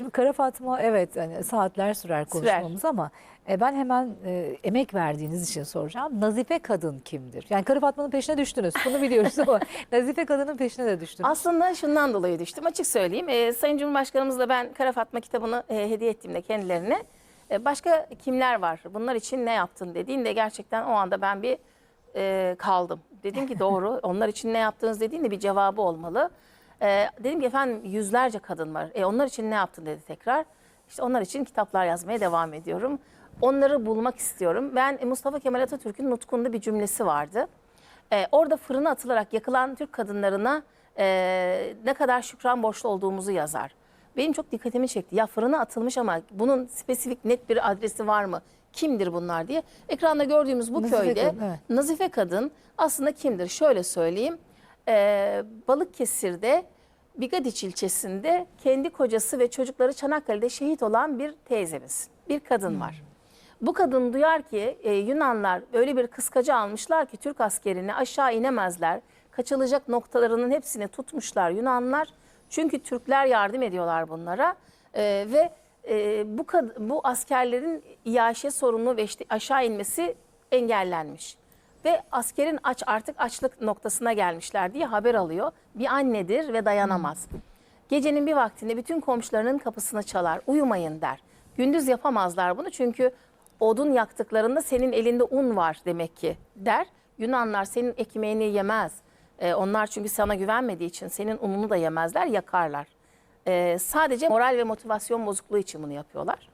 şimdi Kara Fatma evet hani saatler sürer konuşmamız ama e, ben hemen e, emek verdiğiniz için soracağım. Nazife kadın kimdir? Yani Kara Fatma'nın peşine düştünüz. Bunu biliyoruz ama Nazife kadının peşine de düştünüz. Aslında şundan dolayı düştüm. Açık söyleyeyim. Ee, Sayın Cumhurbaşkanımızla ben Kara Fatma kitabını e, hediye ettiğimde kendilerine e, başka kimler var? Bunlar için ne yaptın dediğinde gerçekten o anda ben bir e, kaldım. Dedim ki doğru. Onlar için ne yaptınız dediğinde bir cevabı olmalı. E, dedim ki efendim yüzlerce kadın var. E, onlar için ne yaptın dedi tekrar. İşte onlar için kitaplar yazmaya devam ediyorum. Onları bulmak istiyorum. Ben e, Mustafa Kemal Atatürk'ün nutkunda bir cümlesi vardı. Ee, orada fırına atılarak yakılan Türk kadınlarına e, ne kadar şükran borçlu olduğumuzu yazar. Benim çok dikkatimi çekti. Ya fırına atılmış ama bunun spesifik net bir adresi var mı? Kimdir bunlar diye. Ekranda gördüğümüz bu Nazife köyde kadın, evet. Nazife kadın aslında kimdir? Şöyle söyleyeyim. Ee, Balıkesir'de Bigadiç ilçesinde kendi kocası ve çocukları Çanakkale'de şehit olan bir teyzemiz. Bir kadın var. Bu kadın duyar ki e, Yunanlar öyle bir kıskacı almışlar ki Türk askerini aşağı inemezler. Kaçılacak noktalarının hepsini tutmuşlar Yunanlar. Çünkü Türkler yardım ediyorlar bunlara. E, ve e, bu bu askerlerin iaşe sorunu ve işte aşağı inmesi engellenmiş. Ve askerin aç artık açlık noktasına gelmişler diye haber alıyor. Bir annedir ve dayanamaz. Gecenin bir vaktinde bütün komşularının kapısını çalar. Uyumayın der. Gündüz yapamazlar bunu çünkü odun yaktıklarında senin elinde un var demek ki der. Yunanlar senin ekmeğini yemez. Ee, onlar çünkü sana güvenmediği için senin ununu da yemezler, yakarlar. Ee, sadece moral ve motivasyon bozukluğu için bunu yapıyorlar.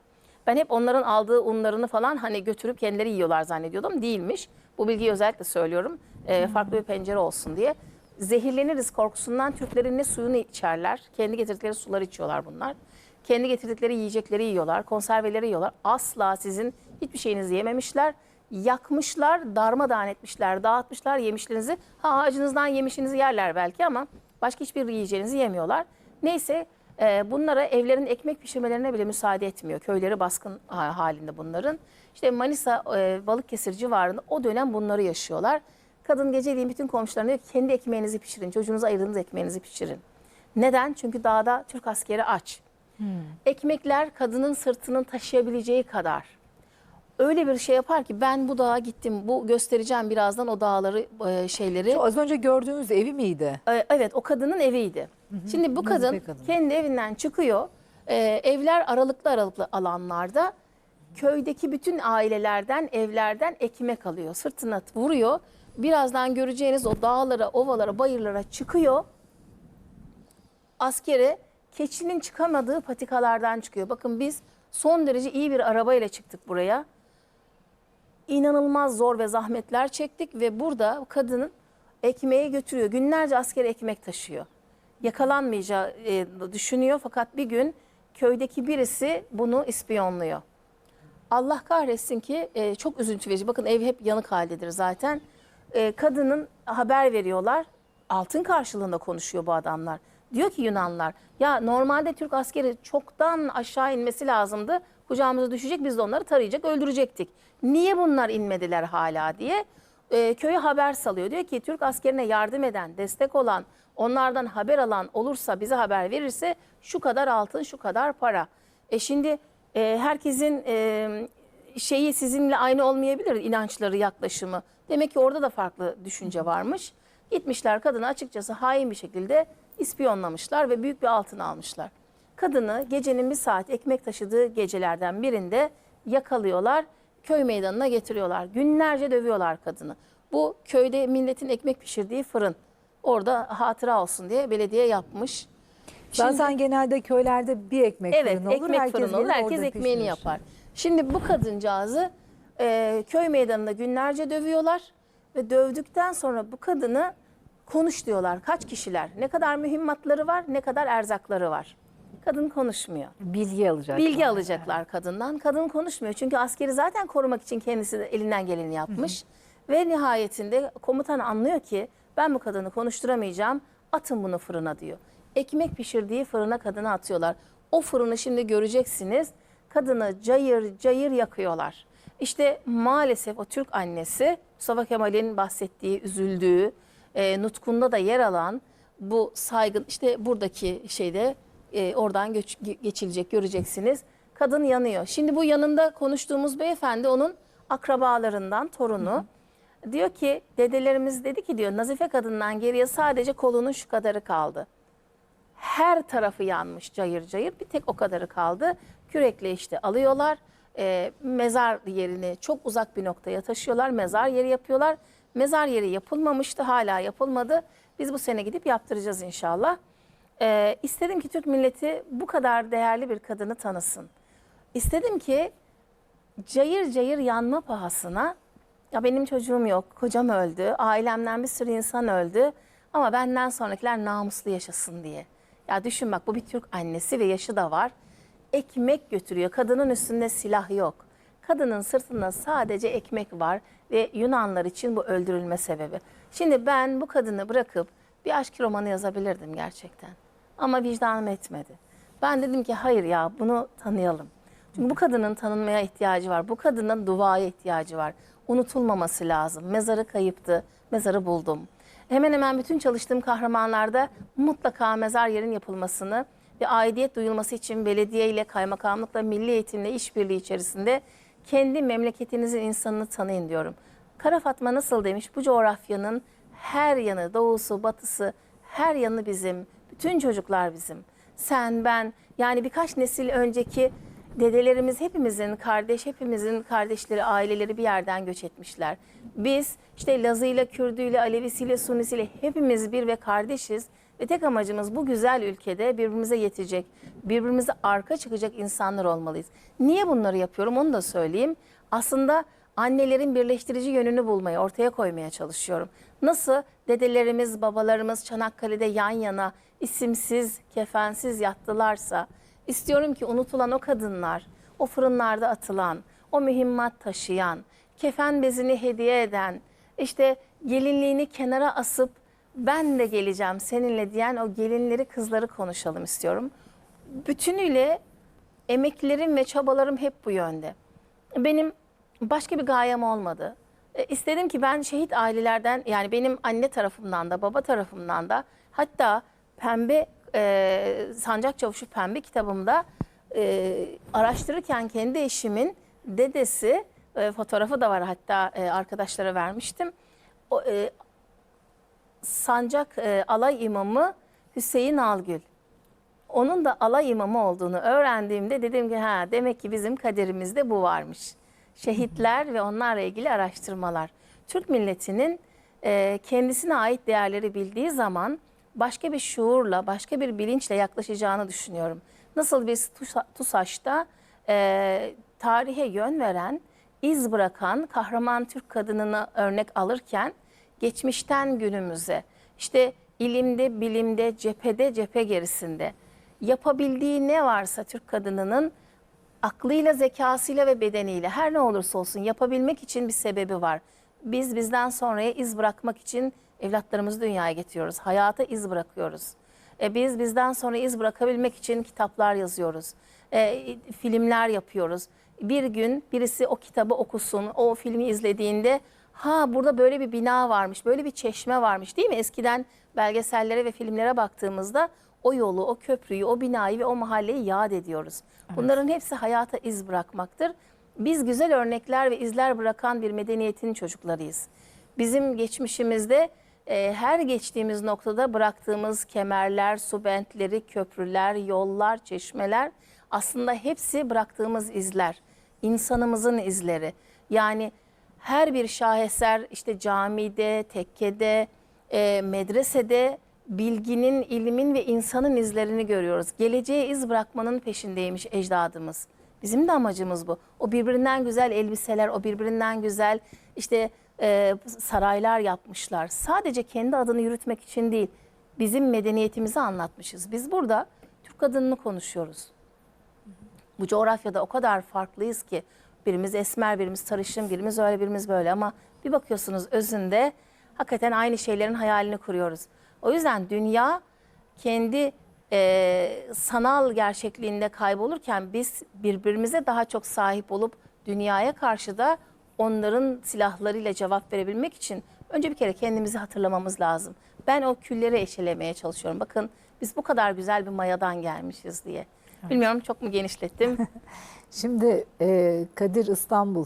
Ben hep onların aldığı unlarını falan hani götürüp kendileri yiyorlar zannediyordum. Değilmiş. Bu bilgiyi özellikle söylüyorum. Ee, farklı bir pencere olsun diye. Zehirleniriz korkusundan Türklerin ne suyunu içerler. Kendi getirdikleri suları içiyorlar bunlar. Kendi getirdikleri yiyecekleri yiyorlar. Konserveleri yiyorlar. Asla sizin hiçbir şeyinizi yememişler. Yakmışlar, darmadağın etmişler, dağıtmışlar yemişlerinizi. Ha ağacınızdan yemişinizi yerler belki ama başka hiçbir yiyeceğinizi yemiyorlar. Neyse e, bunlara evlerin ekmek pişirmelerine bile müsaade etmiyor. Köyleri baskın ha- halinde bunların. İşte Manisa, e, Balıkesir civarında o dönem bunları yaşıyorlar. Kadın geceliğin bütün komşularına diyor ki kendi ekmeğinizi pişirin, çocuğunuza ayırdığınız ekmeğinizi pişirin. Neden? Çünkü dağda Türk askeri aç. Ekmekler kadının sırtının taşıyabileceği kadar. Öyle bir şey yapar ki ben bu dağa gittim, bu göstereceğim birazdan o dağları, e, şeyleri. Şu az önce gördüğünüz evi miydi? Ee, Evet o kadının eviydi. Şimdi bu kadın, kadın. kendi evinden çıkıyor. Ee, evler aralıklı aralıklı alanlarda köydeki bütün ailelerden evlerden ekmek alıyor. Sırtına vuruyor. Birazdan göreceğiniz o dağlara, ovalara, bayırlara çıkıyor. Askere keçinin çıkamadığı patikalardan çıkıyor. Bakın biz son derece iyi bir arabayla çıktık buraya inanılmaz zor ve zahmetler çektik ve burada kadının ekmeği götürüyor. Günlerce asker ekmek taşıyor. Yakalanmayacağı e, düşünüyor fakat bir gün köydeki birisi bunu ispiyonluyor. Allah kahretsin ki e, çok üzüntü verici. Bakın ev hep yanık haldedir zaten. E, kadının haber veriyorlar. Altın karşılığında konuşuyor bu adamlar. Diyor ki Yunanlar ya normalde Türk askeri çoktan aşağı inmesi lazımdı. Kucağımıza düşecek biz de onları tarayacak öldürecektik. Niye bunlar inmediler hala diye e, köye haber salıyor. Diyor ki Türk askerine yardım eden, destek olan, onlardan haber alan olursa bize haber verirse şu kadar altın, şu kadar para. E şimdi e, herkesin e, şeyi sizinle aynı olmayabilir inançları, yaklaşımı. Demek ki orada da farklı düşünce varmış. Gitmişler kadını açıkçası hain bir şekilde ispiyonlamışlar ve büyük bir altın almışlar. Kadını gecenin bir saat ekmek taşıdığı gecelerden birinde yakalıyorlar. Köy meydanına getiriyorlar. Günlerce dövüyorlar kadını. Bu köyde milletin ekmek pişirdiği fırın. Orada hatıra olsun diye belediye yapmış. Şimdi- Zaten genelde köylerde bir ekmek Evet fırını olur. ekmek herkes fırını olur. Herkes ekmeğini pişirir. yapar. Şimdi bu kadıncağızı e, köy meydanında günlerce dövüyorlar. Ve dövdükten sonra bu kadını konuş diyorlar. Kaç kişiler? Ne kadar mühimmatları var? Ne kadar erzakları var? Kadın konuşmuyor. Bilgi alacak. Bilgi alacaklar kadından. Kadın konuşmuyor. Çünkü askeri zaten korumak için kendisi de elinden geleni yapmış. Ve nihayetinde komutan anlıyor ki ben bu kadını konuşturamayacağım. Atın bunu fırına diyor. Ekmek pişirdiği fırına kadını atıyorlar. O fırını şimdi göreceksiniz. Kadını cayır cayır yakıyorlar. İşte maalesef o Türk annesi Mustafa Kemal'in bahsettiği, üzüldüğü, e, nutkunda da yer alan bu saygın işte buradaki şeyde e, oradan göç, ge- geçilecek göreceksiniz. Kadın yanıyor. Şimdi bu yanında konuştuğumuz beyefendi onun akrabalarından torunu. Diyor ki dedelerimiz dedi ki diyor Nazife kadından geriye sadece kolunun şu kadarı kaldı. Her tarafı yanmış cayır cayır bir tek o kadarı kaldı. Kürekle işte alıyorlar. e, mezar yerini çok uzak bir noktaya taşıyorlar. Mezar yeri yapıyorlar. Mezar yeri yapılmamıştı hala yapılmadı. Biz bu sene gidip yaptıracağız inşallah. E, istedim ki Türk milleti bu kadar değerli bir kadını tanısın. İstedim ki cayır cayır yanma pahasına ya benim çocuğum yok, kocam öldü, ailemden bir sürü insan öldü ama benden sonrakiler namuslu yaşasın diye. Ya düşün bak bu bir Türk annesi ve yaşı da var. Ekmek götürüyor. Kadının üstünde silah yok. Kadının sırtında sadece ekmek var ve Yunanlar için bu öldürülme sebebi. Şimdi ben bu kadını bırakıp bir aşk romanı yazabilirdim gerçekten. Ama vicdanım etmedi. Ben dedim ki hayır ya bunu tanıyalım. Çünkü bu kadının tanınmaya ihtiyacı var. Bu kadının duaya ihtiyacı var. Unutulmaması lazım. Mezarı kayıptı. Mezarı buldum. Hemen hemen bütün çalıştığım kahramanlarda mutlaka mezar yerin yapılmasını ve aidiyet duyulması için belediye ile kaymakamlıkla milli eğitimle işbirliği içerisinde kendi memleketinizin insanını tanıyın diyorum. Kara Fatma nasıl demiş bu coğrafyanın her yanı doğusu batısı her yanı bizim. Bütün çocuklar bizim. Sen ben yani birkaç nesil önceki dedelerimiz hepimizin kardeş, hepimizin kardeşleri, aileleri bir yerden göç etmişler. Biz işte Lazıyla, Kürdüyle, Alevisiyle, Sunnisiyle hepimiz bir ve kardeşiz. Ve tek amacımız bu güzel ülkede birbirimize yetecek, birbirimize arka çıkacak insanlar olmalıyız. Niye bunları yapıyorum onu da söyleyeyim. Aslında annelerin birleştirici yönünü bulmaya, ortaya koymaya çalışıyorum. Nasıl dedelerimiz, babalarımız Çanakkale'de yan yana isimsiz, kefensiz yattılarsa, istiyorum ki unutulan o kadınlar, o fırınlarda atılan, o mühimmat taşıyan, kefen bezini hediye eden, işte gelinliğini kenara asıp ben de geleceğim seninle diyen o gelinleri, kızları konuşalım istiyorum. Bütünüyle emeklerim ve çabalarım hep bu yönde. Benim başka bir gayem olmadı. E, İstedim ki ben şehit ailelerden yani benim anne tarafımdan da baba tarafımdan da hatta Pembe e, Sancak Çavuşu Pembe kitabımda e, araştırırken kendi eşimin dedesi e, fotoğrafı da var hatta e, arkadaşlara vermiştim. O, e, Sancak e, alay imamı Hüseyin Algül. Onun da alay imamı olduğunu öğrendiğimde dedim ki ha demek ki bizim kaderimizde bu varmış. Şehitler ve onlarla ilgili araştırmalar. Türk milletinin e, kendisine ait değerleri bildiği zaman başka bir şuurla, başka bir bilinçle yaklaşacağını düşünüyorum. Nasıl TUSA- TUSAŞ'ta e, tarihe yön veren, iz bırakan kahraman Türk kadınını örnek alırken geçmişten günümüze işte ilimde, bilimde, cephede, cephe gerisinde yapabildiği ne varsa Türk kadınının aklıyla, zekasıyla ve bedeniyle her ne olursa olsun yapabilmek için bir sebebi var. Biz bizden sonraya iz bırakmak için evlatlarımızı dünyaya getiriyoruz. Hayata iz bırakıyoruz. E, biz bizden sonra iz bırakabilmek için kitaplar yazıyoruz. E, filmler yapıyoruz. Bir gün birisi o kitabı okusun, o filmi izlediğinde ha burada böyle bir bina varmış, böyle bir çeşme varmış değil mi? Eskiden belgesellere ve filmlere baktığımızda o yolu, o köprüyü, o binayı ve o mahalleyi yad ediyoruz. Bunların hepsi hayata iz bırakmaktır. Biz güzel örnekler ve izler bırakan bir medeniyetin çocuklarıyız. Bizim geçmişimizde e, her geçtiğimiz noktada bıraktığımız kemerler, su bentleri, köprüler, yollar, çeşmeler aslında hepsi bıraktığımız izler. İnsanımızın izleri. Yani her bir şaheser işte camide, tekkede, e, medresede bilginin, ilmin ve insanın izlerini görüyoruz. Geleceğe iz bırakmanın peşindeymiş ecdadımız. Bizim de amacımız bu. O birbirinden güzel elbiseler, o birbirinden güzel işte e, saraylar yapmışlar. Sadece kendi adını yürütmek için değil, bizim medeniyetimizi anlatmışız. Biz burada Türk kadınını konuşuyoruz. Bu coğrafyada o kadar farklıyız ki birimiz esmer, birimiz sarışın, birimiz öyle, birimiz böyle ama bir bakıyorsunuz özünde hakikaten aynı şeylerin hayalini kuruyoruz. O yüzden dünya kendi e, sanal gerçekliğinde kaybolurken biz birbirimize daha çok sahip olup dünyaya karşı da onların silahlarıyla cevap verebilmek için önce bir kere kendimizi hatırlamamız lazım. Ben o külleri eşelemeye çalışıyorum. Bakın Biz bu kadar güzel bir mayadan gelmişiz diye. Bilmiyorum çok mu genişlettim? Şimdi e, Kadir İstanbul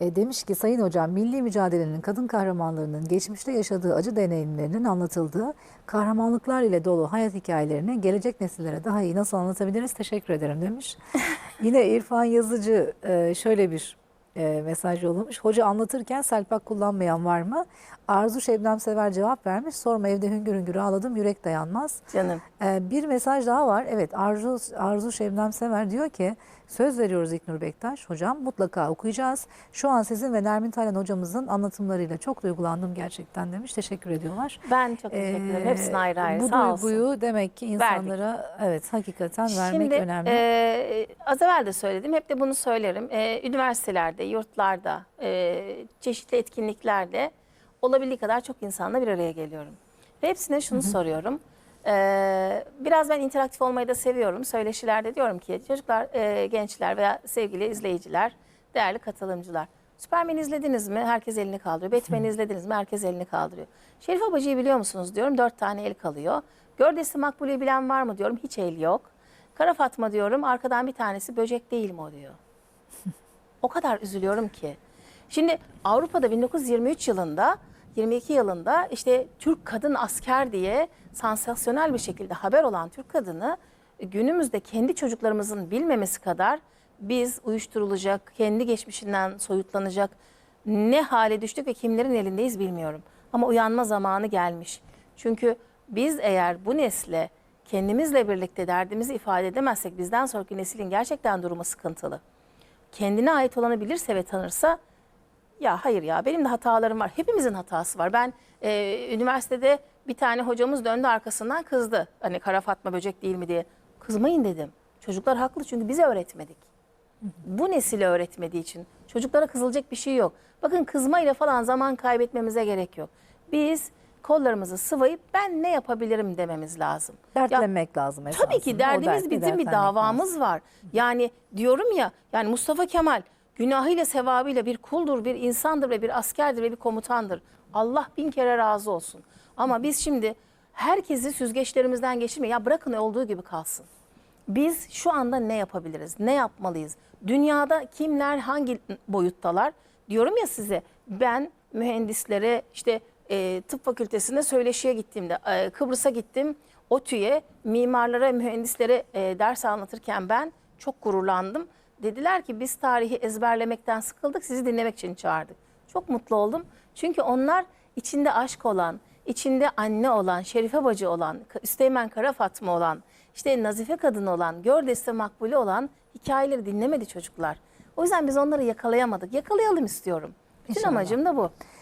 e, demiş ki Sayın Hocam milli mücadelenin kadın kahramanlarının geçmişte yaşadığı acı deneyimlerinin anlatıldığı kahramanlıklar ile dolu hayat hikayelerini gelecek nesillere daha iyi nasıl anlatabiliriz? Teşekkür ederim demiş. Yine İrfan Yazıcı e, şöyle bir e, mesaj yollamış. Hoca anlatırken selpak kullanmayan var mı? Arzu Şebnem Sever cevap vermiş. Sorma evde hüngür hüngür ağladım yürek dayanmaz. Canım. Ee, bir mesaj daha var. Evet Arzu, Arzu Şebnem Sever diyor ki söz veriyoruz İknur Bektaş hocam mutlaka okuyacağız. Şu an sizin ve Nermin Taylan hocamızın anlatımlarıyla çok duygulandım gerçekten demiş. Teşekkür ediyorlar. Ben çok teşekkür ederim. Ee, Hepsine ayrı ayrı. Bu Sağ olsun. duyguyu demek ki insanlara evet hakikaten vermek Şimdi önemli. e, az evvel de söyledim, hep de bunu söylerim. E, üniversitelerde, yurtlarda, e, çeşitli etkinliklerde olabildiği kadar çok insanla bir araya geliyorum. Ve hepsine şunu soruyorum. E, biraz ben interaktif olmayı da seviyorum. Söyleşilerde diyorum ki çocuklar, e, gençler veya sevgili izleyiciler, değerli katılımcılar. Süpermen'i izlediniz mi? Herkes elini kaldırıyor. Batman'i izlediniz mi? Herkes elini kaldırıyor. Şerif Abacı'yı biliyor musunuz diyorum. Dört tane el kalıyor. Gördesi Makbule'yi bilen var mı diyorum. Hiç el yok. Kara Fatma diyorum. Arkadan bir tanesi böcek değil mi o diyor. O kadar üzülüyorum ki. Şimdi Avrupa'da 1923 yılında 22 yılında işte Türk kadın asker diye sansasyonel bir şekilde haber olan Türk kadını günümüzde kendi çocuklarımızın bilmemesi kadar biz uyuşturulacak, kendi geçmişinden soyutlanacak ne hale düştük ve kimlerin elindeyiz bilmiyorum. Ama uyanma zamanı gelmiş. Çünkü biz eğer bu nesle kendimizle birlikte derdimizi ifade edemezsek bizden sonraki neslin gerçekten durumu sıkıntılı kendine ait olanı bilirse ve tanırsa ya hayır ya benim de hatalarım var. Hepimizin hatası var. Ben e, üniversitede bir tane hocamız döndü arkasından kızdı. Hani kara fatma böcek değil mi diye. Kızmayın dedim. Çocuklar haklı çünkü bize öğretmedik. Bu nesile öğretmediği için çocuklara kızılacak bir şey yok. Bakın kızmayla falan zaman kaybetmemize gerek yok. Biz kollarımızı sıvayıp ben ne yapabilirim dememiz lazım. Ya- Dertlenmek lazım esasında. Tabii ki derdimiz bizim bir davamız lazım. var. Yani diyorum ya yani Mustafa Kemal günahıyla sevabıyla bir kuldur, bir insandır ve bir askerdir ve bir komutandır. Allah bin kere razı olsun. Ama biz şimdi herkesi süzgeçlerimizden geçirmeyin. Ya bırakın olduğu gibi kalsın. Biz şu anda ne yapabiliriz? Ne yapmalıyız? Dünyada kimler hangi boyuttalar? Diyorum ya size ben mühendislere işte e, tıp fakültesinde söyleşiye gittiğimde e, Kıbrıs'a gittim. OTÜ'ye mimarlara, mühendislere e, ders anlatırken ben çok gururlandım. Dediler ki biz tarihi ezberlemekten sıkıldık sizi dinlemek için çağırdık. Çok mutlu oldum. Çünkü onlar içinde aşk olan, içinde anne olan, Şerife bacı olan, Üsteğmen Kara Fatma olan, işte Nazife kadın olan, Gördeste Makbule olan hikayeleri dinlemedi çocuklar. O yüzden biz onları yakalayamadık. Yakalayalım istiyorum. Bütün İnşallah. amacım da bu.